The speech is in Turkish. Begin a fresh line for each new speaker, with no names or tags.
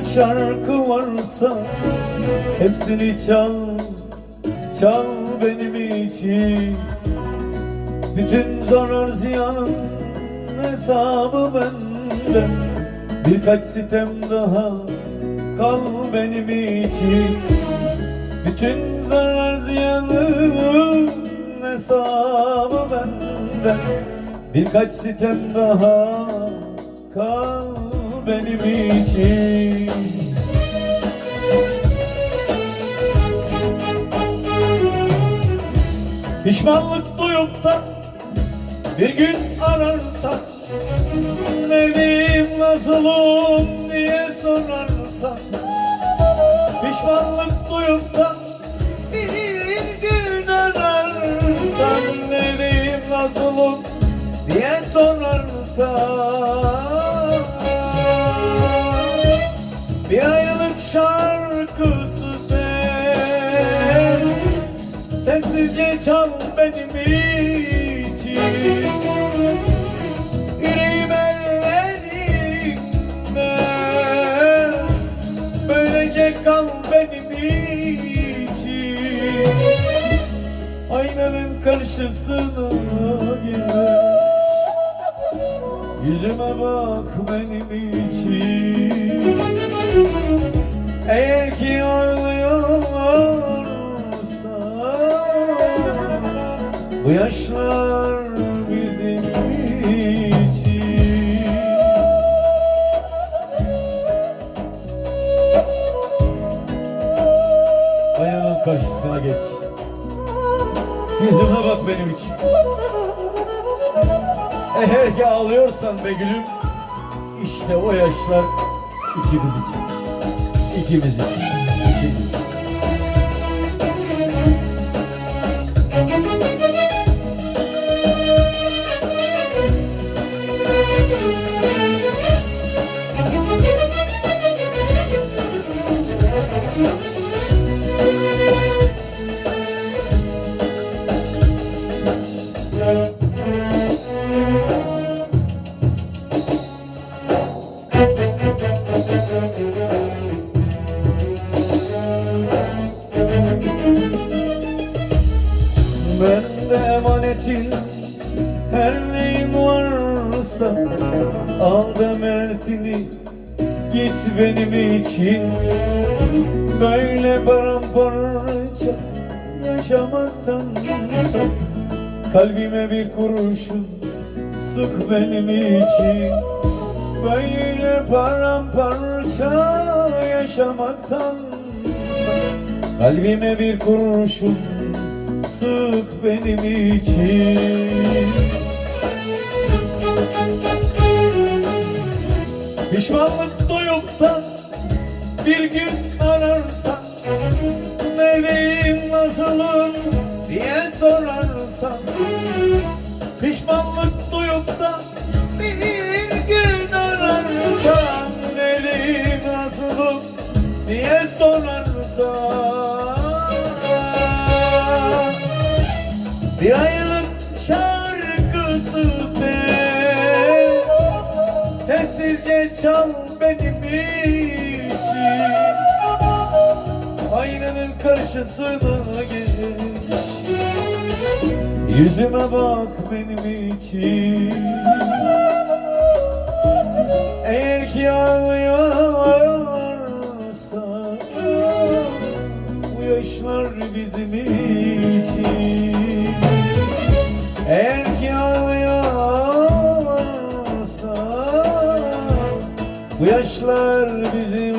şarkı varsa Hepsini çal, çal benim için. Bütün zarar ziyanın hesabı bende. Birkaç sitem daha kal benim için. Bütün zarar ziyanın hesabı bende. Birkaç sitem daha kal benim için. Pişmanlık duyup da bir gün ararsan Neredeyim nasılım diye sorarsan Pişmanlık duyup da bir gün ararsan Neredeyim nasılım diye sorarsan Sensizce çal benim için. Yüreğim ellerinde Böylece kal benim için. Aynanın karşısına geç Yüzüme bak benim için. Eğer ki ağlıyorsa Bu yaşlar bizim için. Ayağının karşısına geç. Yüzüme bak benim için. Eğer ki ağlıyorsan be gülüm işte o yaşlar ikimiz için. İkimiz için varsa Al da mertini git benim için. Böyle paramparça yaşamaktansa Kalbime bir kurşun sık benim için. Böyle paramparça yaşamaktansa Kalbime bir kurşun sık benim için Pişmanlık duyup da bir gün ararsan Neredeyim nasılım diye sorarsan Pişmanlık duyup da bir gün ararsan Neredeyim nasılım diye sorarsan. Bir ayrılık çal benim için Aynanın karşısına geç. Yüzüme bak benim için başlar bizim